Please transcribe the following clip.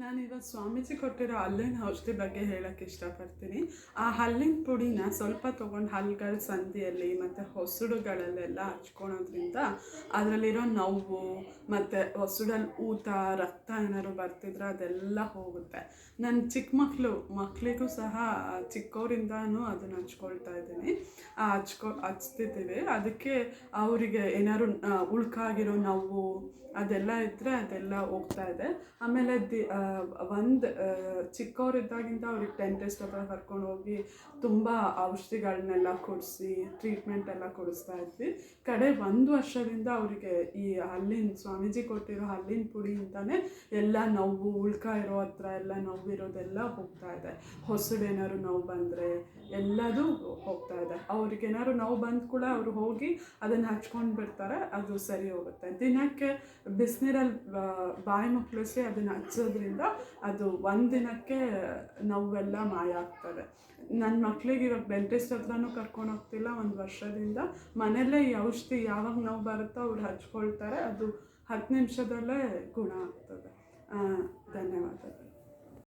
ನಾನು ಇವತ್ತು ಸ್ವಾಮೀಜಿ ಕೊಟ್ಟಿರೋ ಹಲ್ಲಿನ ಔಷಧಿ ಬಗ್ಗೆ ಹೇಳಕ್ಕೆ ಇಷ್ಟಪಡ್ತೀನಿ. ಆ ಹಲ್ಲಿನ ಪುಡಿನ ಸ್ವಲ್ಪ ತೊಗೊಂಡು ಹಲ್ಲುಗಳ ಸಂದಿಯಲ್ಲಿ ಮತ್ತು ಹೊಸಡುಗಳಲ್ಲೆಲ್ಲ ಹಚ್ಕೊಳೋದ್ರಿಂದ ಅದರಲ್ಲಿರೋ ನೋವು ಮತ್ತು ಹೊಸಡಲ್ಲಿ ಊತ, ರಕ್ತ ಏನಾದ್ರು ಬರ್ತಿದ್ರೆ ಅದೆಲ್ಲ ಹೋಗುತ್ತೆ. ನನ್ನ ಚಿಕ್ಕ ಮಕ್ಕಳು ಮಕ್ಕಳಿಗೂ ಸಹ ಚಿಕ್ಕವರಿಂದನೂ ಅದನ್ನು ಹಚ್ಕೊಳ್ತಾ ಇದ್ದೀನಿ. ಹಚ್ಕೊ, ಹಚ್ತಿದ್ದೀವಿ. ಅದಕ್ಕೆ ಅವರಿಗೆ ಏನಾದ್ರು ಉಳ್ಕಾಗಿರೋ ನೋವು ಅದೆಲ್ಲ ಇದ್ದರೆ ಅದೆಲ್ಲ ಹೋಗ್ತಾ ಇದೆ. ಆಮೇಲೆ ದಿ ಒಂದು ಚಿಕ್ಕವರಿದ್ದಾಗಿಂದ ಅವ್ರಿಗೆ ಡೆಂಟಿಸ್ಟ್ ಹತ್ರ ಕರ್ಕೊಂಡು ಹೋಗಿ ತುಂಬ ಔಷಧಿಗಳನ್ನೆಲ್ಲ ಕೊಡಿಸಿ, ಟ್ರೀಟ್ಮೆಂಟ್ ಎಲ್ಲ ಕೊಡಿಸ್ತಾ ಇದ್ವಿ. ಕಡೆ ಒಂದು ವರ್ಷದಿಂದ ಅವರಿಗೆ ಈ ಹಲ್ಲಿನ, ಸ್ವಾಮೀಜಿ ಕೊಟ್ಟಿರೋ ಹಲ್ಲಿನ ಪುಡಿ ಅಂತಲೇ ಎಲ್ಲ ನೋವು, ಉಳ್ಕ ಇರೋ ಹತ್ರ ಎಲ್ಲ ನೋವು ಇರೋದೆಲ್ಲ ಹೋಗ್ತಾ ಇದೆ. ಹೊಸಡೇನಾದ್ರು ನೋವು ಬಂದರೆ ಎಲ್ಲದೂ ಇದೆ ಅವ್ರಿಗೇನಾದ್ರು ನೋವು ಬಂದ ಕೂಡ ಅವರು ಹೋಗಿ ಅದನ್ನು ಹಚ್ಕೊಂಡು ಬಿಡ್ತಾರೆ, ಅದು ಸರಿ ಹೋಗುತ್ತೆ. ದಿನಕ್ಕೆ ಬಿಸಿನೀರಲ್ಲಿ ಬಾಯಿ ಮುಕ್ಕಳಿಸಿ ಅದನ್ನು ಹಚ್ಚೋದ್ರಿಂದ ಅದು ಒಂದು ದಿನಕ್ಕೆ ನೋವೆಲ್ಲ ಮಾಯ ಆಗ್ತದೆ. ನನ್ನ ಮಕ್ಳಿಗೆ ಇವಾಗ ಡೆಂಟಿಸ್ಟ್ ಹತ್ರನೂ ಕರ್ಕೊಂಡು ಹೋಗ್ತಿಲ್ಲ, ಒಂದು ವರ್ಷದಿಂದ. ಮನೆಯಲ್ಲೇ ಈ ಔಷಧಿ ಯಾವಾಗ ನೋವು ಬರುತ್ತೋ ಅವ್ರು ಹಚ್ಕೊಳ್ತಾರೆ, ಅದು ಹತ್ತು ನಿಮಿಷದಲ್ಲೇ ಗುಣ ಆಗ್ತದೆ. ಧನ್ಯವಾದಗಳು.